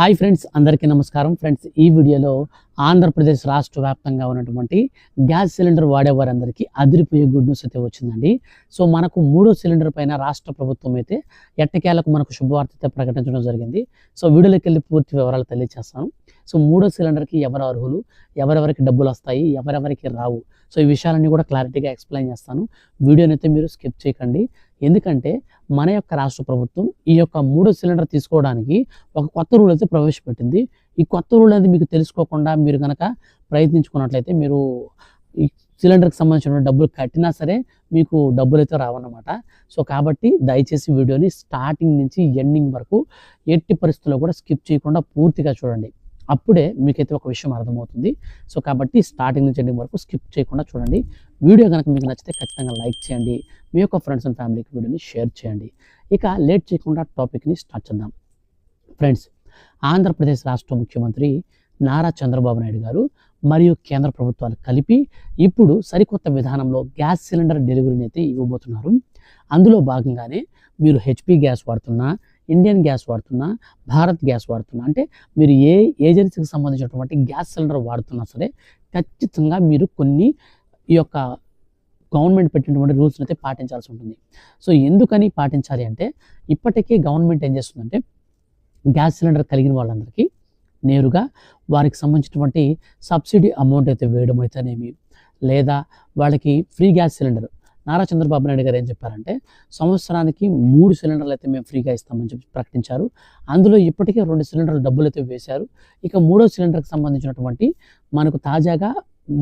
Hi friends అందరికీ నమస్కారం. Friends ఈ వీడియోలో ఆంధ్రప్రదేశ్ రాష్ట్ర వ్యాప్తంగా ఉన్నటువంటి గ్యాస్ సిలిండర్ వాడేవారందరికీ అదిరిపోయే గుడ్ న్యూస్ అయితే వచ్చిందండి. సో మనకు మూడో సిలిండర్ పైన రాష్ట్ర ప్రభుత్వం అయితే ఎట్టకేలకు మనకు శుభవార్త అయితే ప్రకటించడం జరిగింది. సో వీడియోలోకి వెళ్ళి పూర్తి వివరాలు తెలియజేస్తాను సో మూడో సిలిండర్కి ఎవరు అర్హులు? ఎవరెవరికి డబ్బులు వస్తాయి? ఎవరెవరికి రావు? సో ఈ విషయాలన్నీ కూడా క్లారిటీగా ఎక్స్ప్లెయిన్ చేస్తాను. వీడియోనైతే మీరు స్కిప్ చేయకండి. ఎందుకంటే మన యొక్క రాష్ట్ర ప్రభుత్వం ఈ యొక్క మూడో సిలిండర్ తీసుకోవడానికి ఒక కొత్త రూల్ అయితే ప్రవేశపెట్టింది. ఈ కొత్త రూల్ అనేది మీకు తెలుసుకోకుండా మీరు కనుక ప్రయత్నించుకున్నట్లయితే మీరు ఈ సిలిండర్కి సంబంధించిన డబ్బులు కట్టినా సరే మీకు డబ్బులు అయితే రావన్నమాట. సో కాబట్టి దయచేసి వీడియోని స్టార్టింగ్ నుంచి ఎండింగ్ వరకు ఎట్టి పరిస్థితుల్లో కూడా స్కిప్ చేయకుండా పూర్తిగా చూడండి. అప్పుడే మీకైతే ఒక విషయం అర్థమవుతుంది. సో కాబట్టి స్టార్టింగ్ నుంచి ఎండింగ్ వరకు స్కిప్ చేయకుండా చూడండి. వీడియో కనుక మీకు నచ్చితే ఖచ్చితంగా లైక్ చేయండి. మీ యొక్క ఫ్రెండ్స్ అండ్ ఫ్యామిలీకి వీడియోని షేర్ చేయండి. ఇక లేట్ చేయకుండా టాపిక్ని స్టార్ట్ చేద్దాం. ఫ్రెండ్స్ ఆంధ్రప్రదేశ్ రాష్ట్ర ముఖ్యమంత్రి నారా చంద్రబాబు నాయుడు గారు మరియు కేంద్ర ప్రభుత్వాలు కలిపి ఇప్పుడు సరికొత్త విధానంలో గ్యాస్ సిలిండర్ డెలివరీని అయితే ఇవ్వబోతున్నారు. అందులో భాగంగానే మీరు హెచ్పి గ్యాస్ వాడుతున్నా ఇండియన్ గ్యాస్ వాడుతున్నా భారత్ గ్యాస్ వాడుతున్నా అంటే మీరు ఏ ఏజెన్సీకి సంబంధించినటువంటి గ్యాస్ సిలిండర్ వాడుతున్నా సరే ఖచ్చితంగా మీరు కొన్ని ఈ యొక్క గవర్నమెంట్ పెట్టినటువంటి రూల్స్ని అయితే పాటించాల్సి ఉంటుంది. సో ఎందుకని పాటించాలి అంటే ఇప్పటికే గవర్నమెంట్ ఏం చేస్తుందంటే గ్యాస్ సిలిండర్ కలిగిన వాళ్ళందరికీ నేరుగా వారికి సంబంధించినటువంటి సబ్సిడీ అమౌంట్ అయితే వేయడం అయితేనేమి లేదా వాళ్ళకి free gas cylinder Nara Chandrababu Naidu garu ఏం చెప్పారంటే సంవత్సరానికి మూడు సిలిండర్లు అయితే మేము ఫ్రీగా ఇస్తామని చెప్పి ప్రకటించారు. అందులో ఇప్పటికే రెండు సిలిండర్లు డబ్బులు అయితే వేశారు. ఇక మూడో సిలిండర్కి సంబంధించినటువంటి మనకు తాజాగా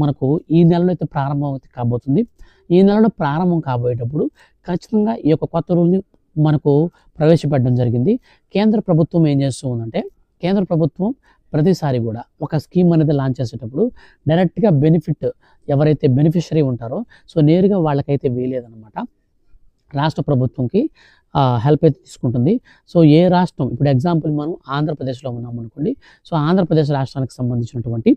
మనకు ఈ నెలలో అయితే ప్రారంభం అయితే కాబోతుంది. ఈ నెలలో ప్రారంభం కాబోయేటప్పుడు ఖచ్చితంగా ఈ యొక్క కొత్త రూల్ని మనకు ప్రవేశపెట్టడం జరిగింది. కేంద్ర ప్రభుత్వం ఏం చేస్తూ ఉందంటే కేంద్ర ప్రభుత్వం ప్రతిసారి కూడా ఒక స్కీమ్ అనేది లాంచ్ చేసేటప్పుడు డైరెక్ట్గా బెనిఫిట్ ఎవరైతే బెనిఫిషరీ ఉంటారో సో నేరుగా వాళ్ళకైతే వేయలేదన్నమాట రాష్ట్ర ప్రభుత్వంకి హెల్ప్ అయితే తీసుకుంటుంది. సో ఏ రాష్ట్రం ఇప్పుడు ఎగ్జాంపుల్ మనం ఆంధ్రప్రదేశ్లో ఉన్నాం అనుకోండి సో ఆంధ్రప్రదేశ్ రాష్ట్రానికి సంబంధించినటువంటి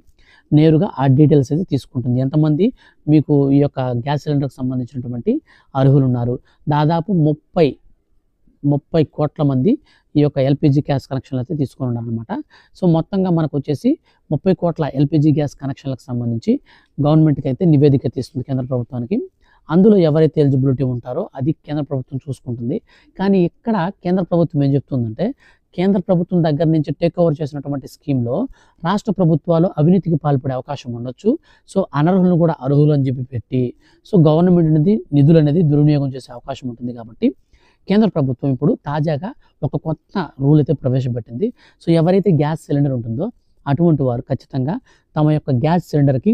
నేరుగా ఆ డీటెయిల్స్ అయితే తీసుకుంటుంది. ఎంతమంది మీకు ఈ యొక్క గ్యాస్ సిలిండర్కి సంబంధించినటువంటి అర్హులు ఉన్నారు దాదాపు ముప్పై ముప్పై కోట్ల మంది ఈ యొక్క ఎల్పిజి గ్యాస్ కనెక్షన్లు అయితే తీసుకొని ఉన్నారనమాట సో మొత్తంగా మనకు వచ్చేసి ముప్పై కోట్ల ఎల్పిజి గ్యాస్ కనెక్షన్లకు సంబంధించి గవర్నమెంట్కి అయితే నివేదిక తీస్తుంది కేంద్ర ప్రభుత్వానికి. అందులో ఎవరైతే ఎలిజిబిలిటీ ఉంటారో అది కేంద్ర ప్రభుత్వం చూసుకుంటుంది. కానీ ఇక్కడ కేంద్ర ప్రభుత్వం ఏం చెప్తుందంటే కేంద్ర ప్రభుత్వం దగ్గర నుంచి టేక్ ఓవర్ చేసినటువంటి స్కీమ్లో రాష్ట్ర ప్రభుత్వాలు అవినీతికి పాల్పడే అవకాశం ఉండొచ్చు. సో అనర్హులను కూడా అర్హులు అని చెప్పి పెట్టి సో గవర్నమెంట్ అనేది నిధులు అనేది దుర్వినియోగం చేసే అవకాశం ఉంటుంది కాబట్టి కేంద్ర ప్రభుత్వం ఇప్పుడు తాజాగా ఒక కొత్త రూల్ అయితే ప్రవేశపెట్టింది. సో ఎవరైతే గ్యాస్ సిలిండర్ ఉంటుందో అటువంటి వారు ఖచ్చితంగా తమ యొక్క గ్యాస్ సిలిండర్కి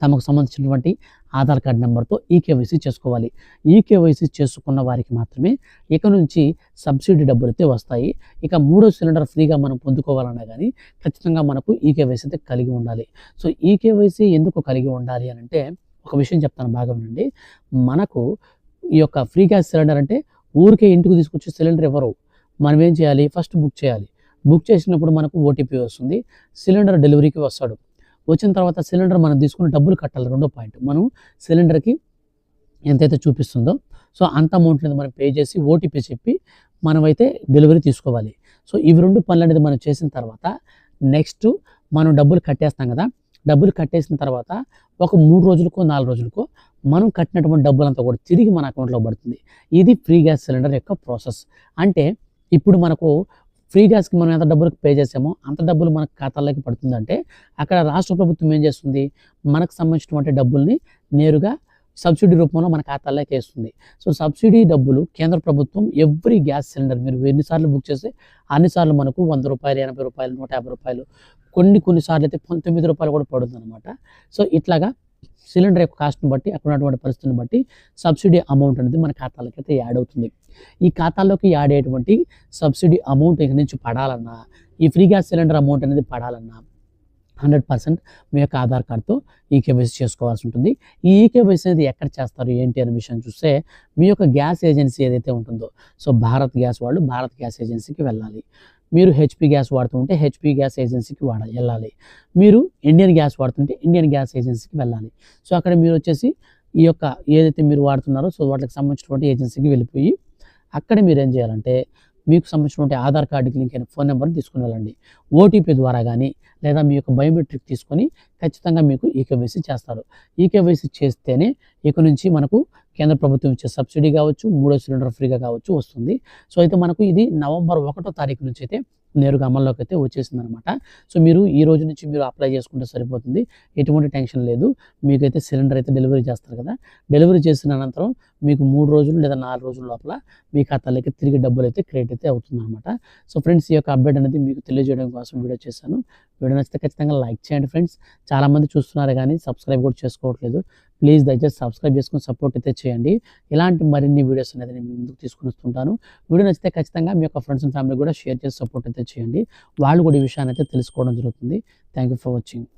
తమకు సంబంధించినటువంటి ఆధార్ కార్డ్ నెంబర్తో ఈకేవైసీ చేసుకోవాలి. ఈకేవైసీ చేసుకున్న వారికి మాత్రమే ఇక నుంచి సబ్సిడీ డబ్బులు అయితే వస్తాయి. ఇక మూడో సిలిండర్ ఫ్రీగా మనం పొందుకోవాలన్నా కానీ ఖచ్చితంగా మనకు ఈకేవైసీ అయితే కలిగి ఉండాలి. సో ఈకేవైసీ ఎందుకు కలిగి ఉండాలి అని అంటే ఒక విషయం చెప్తాను బాగా వినండి మనకు ఈ యొక్క ఫ్రీ గ్యాస్ సిలిండర్ అంటే ఊరికే ఇంటికి తీసుకొచ్చి సిలిండర్ ఇవ్వరు. మనం ఏం చేయాలి? ఫస్ట్ బుక్ చేయాలి. బుక్ చేసినప్పుడు మనకు ఓటీపీ వస్తుంది. సిలిండర్ డెలివరీకి వస్తాడు. వచ్చిన తర్వాత సిలిండర్ మనం తీసుకుని డబ్బులు కట్టాలి. రెండో పాయింట్. మనం సిలిండర్కి ఎంతైతే చూపిస్తుందో సో అంత అమౌంట్ అనేది మనం పే చేసి ఓటీపీ చెప్పి మనమైతే డెలివరీ తీసుకోవాలి. సో ఇవి రెండు పనులు అనేది మనం చేసిన తర్వాత నెక్స్ట్ మనం డబ్బులు కట్టేస్తాం కదా. డబ్బులు కట్టేసిన తర్వాత ఒక మూడు రోజులకో నాలుగు రోజులకో మనం కట్టినటువంటి డబ్బులంతా కూడా తిరిగి మన అకౌంట్లో పడుతుంది. ఇది ఫ్రీ గ్యాస్ సిలిండర్ యొక్క ప్రాసెస్. అంటే ఇప్పుడు మనకు ఫ్రీ గ్యాస్కి మనం ఎంత డబ్బులు పే చేసామో అంత డబ్బులు మనకు ఖాతాల్లోకి పడుతుందంటే అక్కడ రాష్ట్ర ప్రభుత్వం ఏం చేస్తుంది? మనకు సంబంధించినటువంటి డబ్బుల్ని నేరుగా సబ్సిడీ రూపంలో మన ఖాతాల్లోకి వేస్తుంది. సో సబ్సిడీ డబ్బులు కేంద్ర ప్రభుత్వం ఎవ్రీ గ్యాస్ సిలిండర్ మీరు ఎన్నిసార్లు బుక్ చేస్తే అన్నిసార్లు మనకు వంద రూపాయలు ఎనభై రూపాయలు నూట యాభై రూపాయలు కొన్ని కొన్నిసార్లు అయితే పంతొమ్మిది రూపాయలు కూడా పడుతుంది అనమాట సో ఇట్లాగా సిలిండర్ యొక్క కాస్ట్ని బట్టి అక్కడ ఉన్నటువంటి పరిస్థితిని బట్టి సబ్సిడీ అమౌంట్ అనేది మన ఖాతాలకి అయితే యాడ్ అవుతుంది. ఈ ఖాతాలోకి యాడ్ అయ్యేటువంటి సబ్సిడీ అమౌంట్ ఇక్కడి నుంచి పడాలన్నా ఈ ఫ్రీ గ్యాస్ సిలిండర్ అమౌంట్ అనేది పడాలన్నా హండ్రెడ్ పర్సెంట్ మీ యొక్క ఆధార్ కార్డ్తో ఈకేవైసీ చేసుకోవాల్సి ఉంటుంది. ఈ ఈకేవైసీ అనేది ఎక్కడ చేస్తారు ఏంటి అనే విషయం చూస్తే మీ యొక్క గ్యాస్ ఏజెన్సీ ఏదైతే ఉంటుందో సో భారత్ గ్యాస్ వాళ్ళు భారత్ గ్యాస్ ఏజెన్సీకి వెళ్ళాలి. మీరు హెచ్పి గ్యాస్ వాడుతుంటే హెచ్పి గ్యాస్ ఏజెన్సీకి వాడ వెళ్ళాలి. మీరు ఇండియన్ గ్యాస్ వాడుతుంటే ఇండియన్ గ్యాస్ ఏజెన్సీకి వెళ్ళాలి. సో అక్కడ మీరు వచ్చేసి ఈ యొక్క ఏదైతే మీరు వాడుతున్నారో సో వాటికి సంబంధించినటువంటి ఏజెన్సీకి వెళ్ళిపోయి అక్కడ మీరు ఏం చేయాలంటే మీకు సంబంధించినటువంటి ఆధార్ కార్డుకి లింక్ అయిన ఫోన్ నెంబర్ని తీసుకుని వెళ్ళండి. ఓటీపీ ద్వారా కానీ లేదా మీ యొక్క బయోమెట్రిక్ తీసుకొని ఖచ్చితంగా మీకు ఈకేవైసీ చేస్తారు. ఈకేవైసీ చేస్తేనే ఇక నుంచి మనకు కేంద్ర ప్రభుత్వం ఇచ్చే సబ్సిడీ కావచ్చు మూడో సిలిండర్ ఫ్రీగా కావచ్చు వస్తుంది. సో అయితే మనకు ఇది నవంబర్ ఒకటో తారీఖు నుంచి అయితే నేరుగా అమల్లోకి అయితే వచ్చేసింది అనమాట సో మీరు ఈ రోజు నుంచి మీరు అప్లై చేసుకుంటే సరిపోతుంది. ఎటువంటి టెన్షన్ లేదు. మీకైతే సిలిండర్ అయితే డెలివరీ చేస్తారు కదా. డెలివరీ చేసిన అనంతరం మీకు మూడు రోజులు లేదా నాలుగు రోజుల లోపల మీ ఖాతాలోకి తిరిగి డబ్బులు అయితే క్రెడిట్ అయితే అవుతుంది అనమాట సో ఫ్రెండ్స్ ఈ యొక్క అప్డేట్ అనేది మీకు తెలియజేయడం కోసం వీడియో చేశాను. వీడియో నచ్చితే ఖచ్చితంగా లైక్ చేయండి ఫ్రెండ్స్. చాలామంది చూస్తున్నారు కానీ సబ్స్క్రైబ్ కూడా చేసుకోవట్లేదు. ప్లీజ్ దయచేసి సబ్స్క్రైబ్ చేసుకొని సపోర్ట్ అయితే చేయండి. ఇలాంటి మరిన్ని వీడియోస్ అనేది నేను ముందుకు తీసుకుని వస్తుంటాను. వీడియో నచ్చితే ఖచ్చితంగా మీ యొక్క ఫ్రెండ్స్ అండ్ ఫ్యామిలీ కూడా షేర్ చేసి సపోర్ట్ అయితే చేయండి. వాళ్ళు కూడా ఈ విషయాన్ని అయితే తెలుసుకోవడం జరుగుతుంది. Thank you for watching.